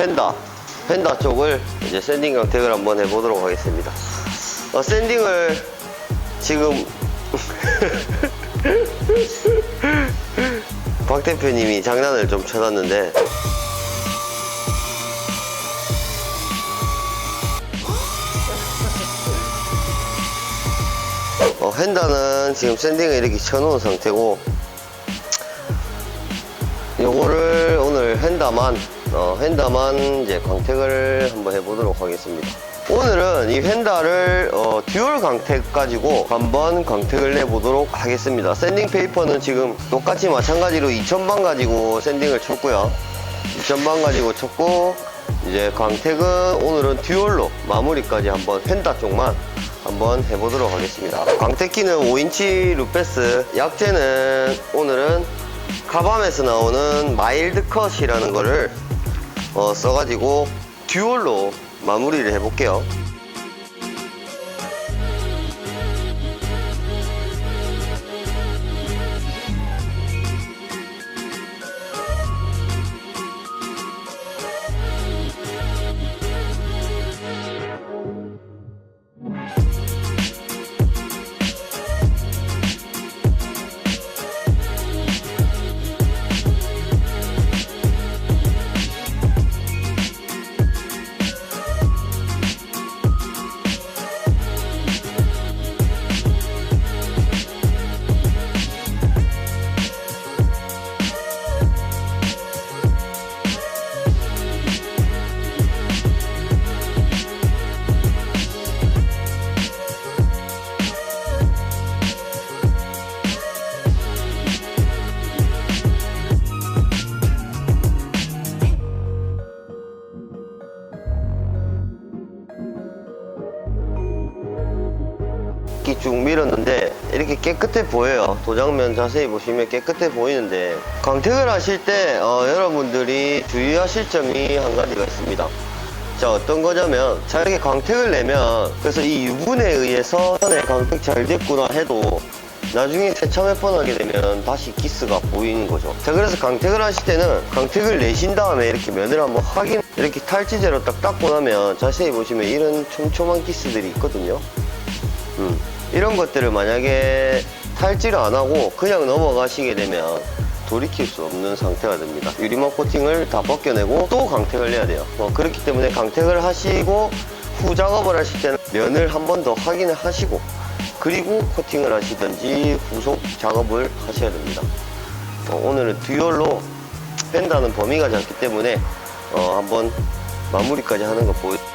펜다 펜다 쪽을 이제 샌딩 강택을 한번 해보도록 하겠습니다. 어, 샌딩을 지금 박 대표님이 장난을 좀 쳐놨는데 어, 헨다는 지금 샌딩을 이렇게 쳐놓은 상태고 요거를 오늘 헨다만 어, 헨다만 이제 광택을 한번 해보도록 하겠습니다. 오늘은 이 헨다를 어, 듀얼 광택 가지고 한번 광택을 내보도록 하겠습니다. 샌딩 페이퍼는 지금 똑같이 마찬가지로 2000방 가지고 샌딩을 쳤고요. 2000방 가지고 쳤고 이제 광택은 오늘은 듀얼로 마무리까지 한번 펜다 쪽만 한번 해보도록 하겠습니다. 광택기는 5인치 루페스. 약재는 오늘은 카밤에서 나오는 마일드 컷이라는 거를 어, 써가지고 듀얼로 마무리를 해볼게요 쭉 밀었는데 이렇게 깨끗해 보여요. 도장면 자세히 보시면 깨끗해 보이는데 광택을 하실 때 어, 여러분들이 주의하실 점이 한 가지가 있습니다. 자 어떤 거냐면 자 이렇게 광택을 내면 그래서 이 유분에 의해서 전에 광택 잘 됐구나 해도 나중에 세참에 뻔하게 되면 다시 기스가 보이는 거죠. 자 그래서 광택을 하실 때는 광택을 내신 다음에 이렇게 면을 한번 확인 이렇게 탈지제로 딱 닦고 나면 자세히 보시면 이런 촘촘한 기스들이 있거든요. 음, 이런 것들을 만약에 탈지를 안 하고 그냥 넘어가시게 되면 돌이킬 수 없는 상태가 됩니다. 유리막 코팅을 다 벗겨내고 또 강택을 내야 돼요. 어, 그렇기 때문에 강택을 하시고 후 작업을 하실 때는 면을 한 번 더 확인을 하시고 그리고 코팅을 하시든지 후속 작업을 하셔야 됩니다. 어, 오늘은 듀얼로 뺀다는 범위가 작기 때문에 어, 한번 마무리까지 하는 거 보여. 자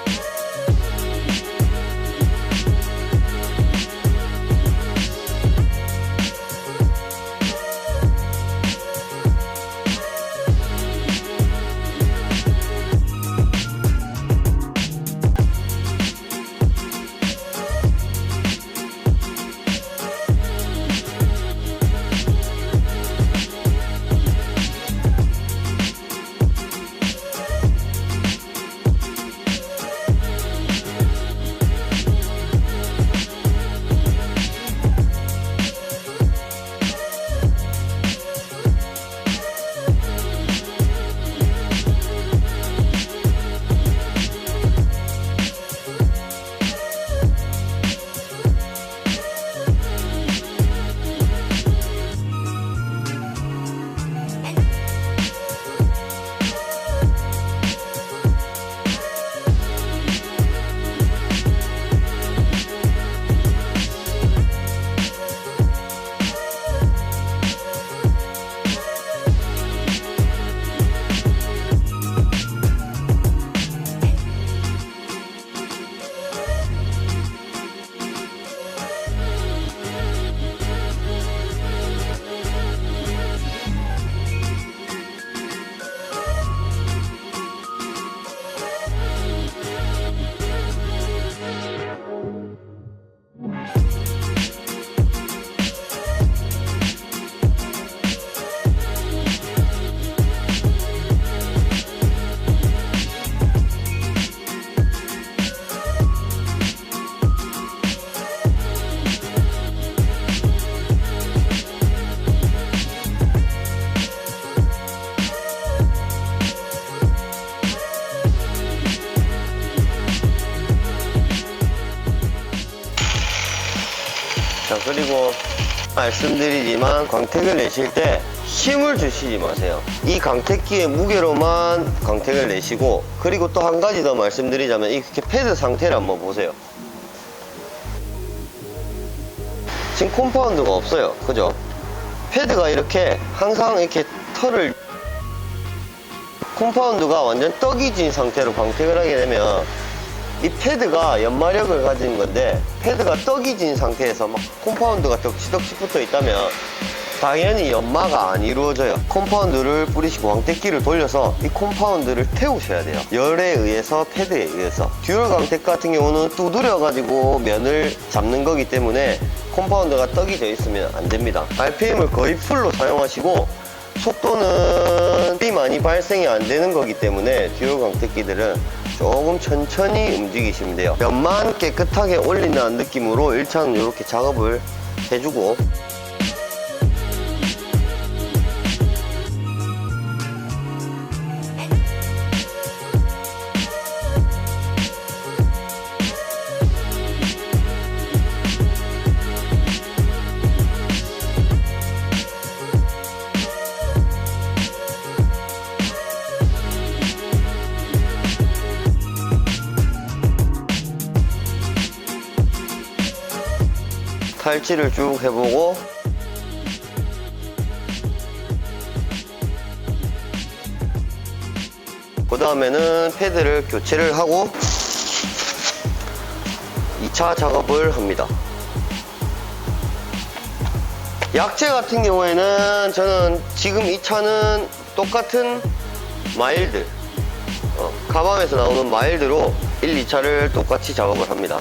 말씀드리지만 광택을 내실 때 힘을 주시지 마세요. 이 광택기의 무게로만 광택을 내시고 그리고 또 한 가지 더 말씀드리자면 이렇게 패드 상태를 한번 보세요. 지금 콤파운드가 없어요. 그죠? 패드가 이렇게 항상 이렇게 털을 콤파운드가 완전 떡이 진 상태로 광택을 하게 되면 이 패드가 연마력을 가진 건데 패드가 떡이 진 상태에서 막 콤파운드가 덕지덕지 붙어 있다면 당연히 연마가 안 이루어져요. 콤파운드를 뿌리시고 광택기를 돌려서 이 콤파운드를 태우셔야 돼요. 열에 의해서 패드에 의해서. 듀얼 광택 같은 경우는 두드려 가지고 면을 잡는 거기 때문에 콤파운드가 떡이 져 있으면 안 됩니다. RPM을 거의 풀로 사용하시고 속도는 비 많이 발생이 안 되는 거기 때문에 듀얼 광택기들은 조금 천천히 움직이시면 돼요. 면만 깨끗하게 올린다는 느낌으로 1차는 이렇게 작업을 해주고 탈취를 쭉 해보고 그 다음에는 패드를 교체를 하고 2차 작업을 합니다. 약재 같은 경우에는 저는 지금 이 차는 똑같은 마일드 어, 가방에서 나오는 마일드로 1, 2차를 똑같이 작업을 합니다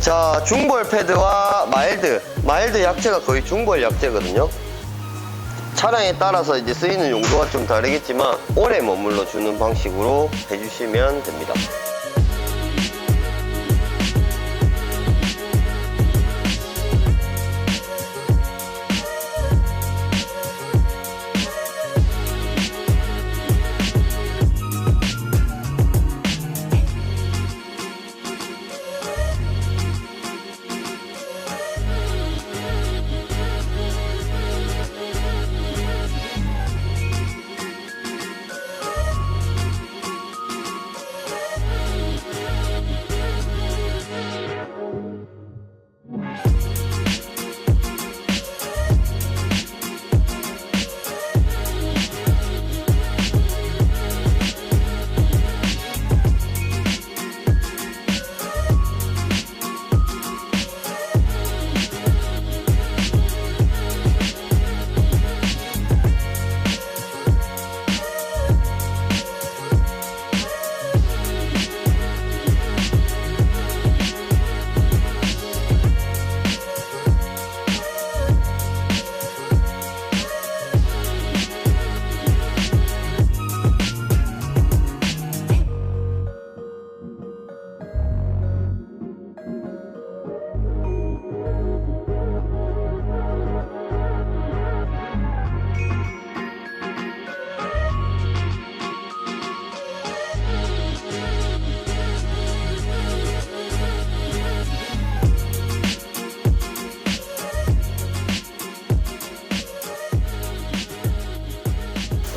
자 중벌 패드와 마일드. 마일드 약재가 거의 중벌 약재거든요. 차량에 따라서 이제 쓰이는 용도가 좀 다르겠지만 오래 머물러 주는 방식으로 해주시면 됩니다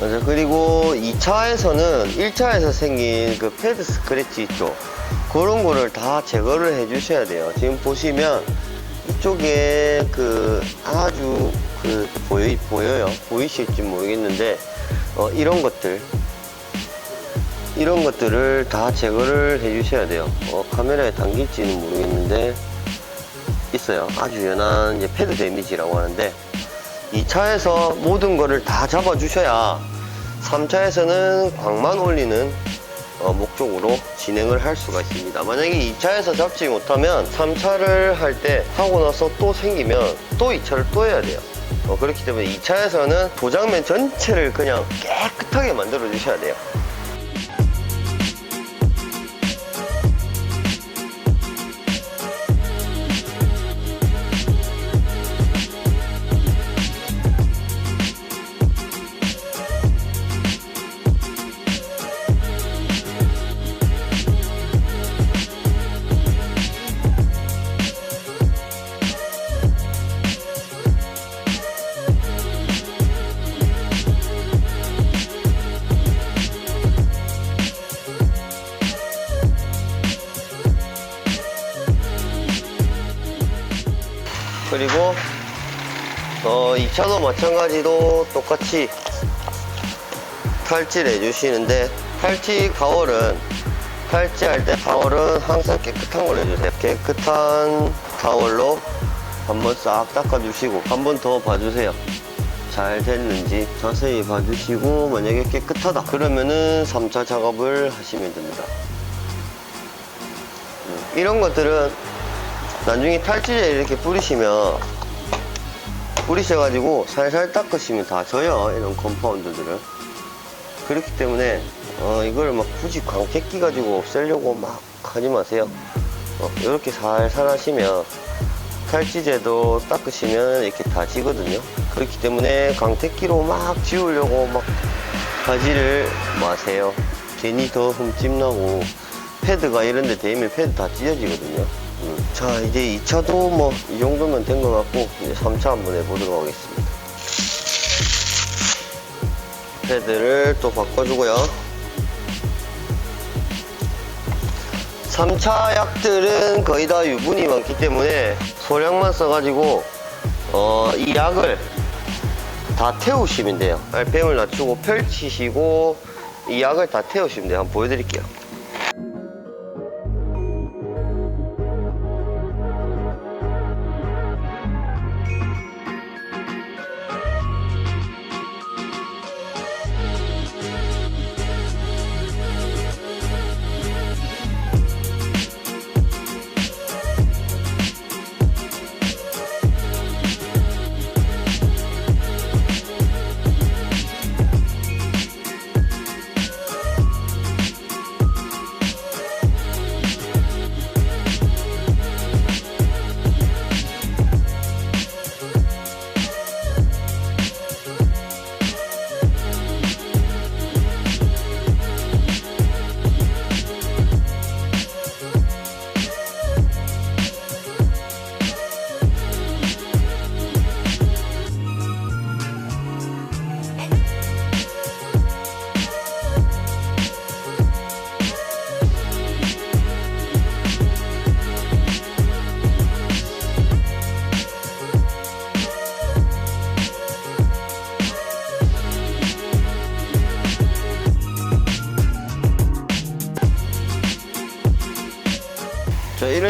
맞아. 그리고 2차에서는 1차에서 생긴 그 패드 스크래치 있죠. 그런 거를 다 제거를 해 주셔야 돼요. 지금 보시면 이쪽에 그 아주 그 보여, 보여요. 보이실지 모르겠는데, 어, 이런 것들. 이런 것들을 다 제거를 해 주셔야 돼요. 어, 카메라에 담길지는 모르겠는데, 있어요. 아주 연한 이제 패드 데미지라고 하는데, 2차에서 모든 거를 다 잡아 주셔야 3차에서는 광만 올리는 어, 목적으로 진행을 할 수가 있습니다. 만약에 2차에서 잡지 못하면 3차를 할 때 하고 나서 또 생기면 또 2차를 또 해야 돼요. 어, 그렇기 때문에 2차에서는 도장면 전체를 그냥 깨끗하게 만들어 주셔야 돼요. 그리고 어 2차도 마찬가지로 똑같이 탈질 해주시는데 탈지 타월은 탈지할 때 타월은 항상 깨끗한 걸 해주세요. 깨끗한 타월로 한번 싹 닦아주시고 한 번 더 봐주세요. 잘 됐는지 자세히 봐주시고 만약에 깨끗하다 그러면은 3차 작업을 하시면 됩니다. 음, 이런 것들은 나중에 탈지제 이렇게 뿌리시면 뿌리셔가지고 살살 닦으시면 다 져요 이런 컴파운드들은 그렇기 때문에 어, 이걸 막 굳이 광택기 가지고 없애려고 막 하지 마세요. 어, 이렇게 살살 하시면 탈지제도 닦으시면 이렇게 다 지거든요. 그렇기 때문에 광택기로 막 지우려고 막 하지를 마세요. 괜히 더 흠집나고 패드가 이런 데 대면 패드 다 찢어지거든요 음. 자 이제 2차도 뭐 이 정도면 된 것 같고 이제 3차 한번 해보도록 하겠습니다. 패드를 또 바꿔주고요. 3차 약들은 거의 다 유분이 많기 때문에 소량만 써가지고 어, 이 약을 다 태우시면 돼요. RPM을 낮추고 펼치시고 이 약을 다 태우시면 돼요. 한번 보여드릴게요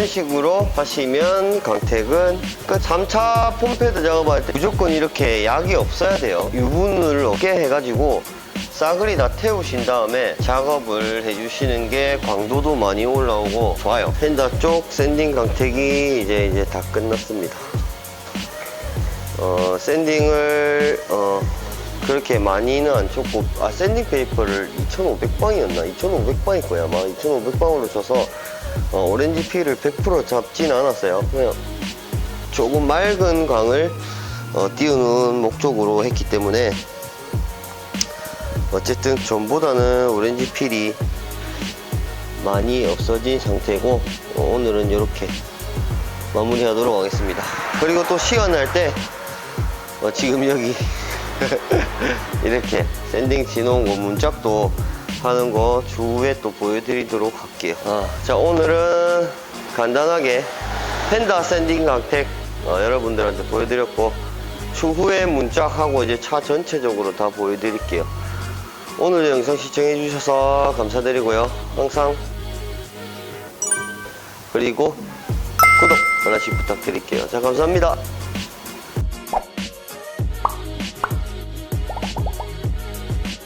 이런 식으로 하시면 강택은 끝. 3차 폼패드 작업할 때 무조건 이렇게 약이 없어야 돼요. 유분을 없게 해가지고 싸그리 다 태우신 다음에 작업을 해주시는 게 광도도 많이 올라오고 좋아요. 펜다 쪽 샌딩 강택이 이제 이제 다 끝났습니다. 어, 샌딩을 어, 그렇게 많이는 안 쳤고 아 샌딩 페이퍼를 2,500방이었나? 2,500방일 거야 아마. 2,500방으로 쳐서 어, 오렌지 피를 100% 잡진 않았어요. 그냥 조금 맑은 광을 어, 띄우는 목적으로 했기 때문에 어쨌든 전보다는 오렌지 필이 많이 없어진 상태고 어, 오늘은 이렇게 마무리하도록 하겠습니다. 그리고 또 시간 날때 어, 지금 여기 이렇게 샌딩 지놓은 거 문짝도 하는 거 추후에 또 보여드리도록 할게요. 아, 자 오늘은 간단하게 펜다 샌딩 강택 어, 여러분들한테 보여드렸고 추후에 문짝하고 이제 차 전체적으로 다 보여드릴게요. 오늘 영상 시청해 주셔서 감사드리고요. 항상 그리고 구독 하나씩 부탁드릴게요. 자 감사합니다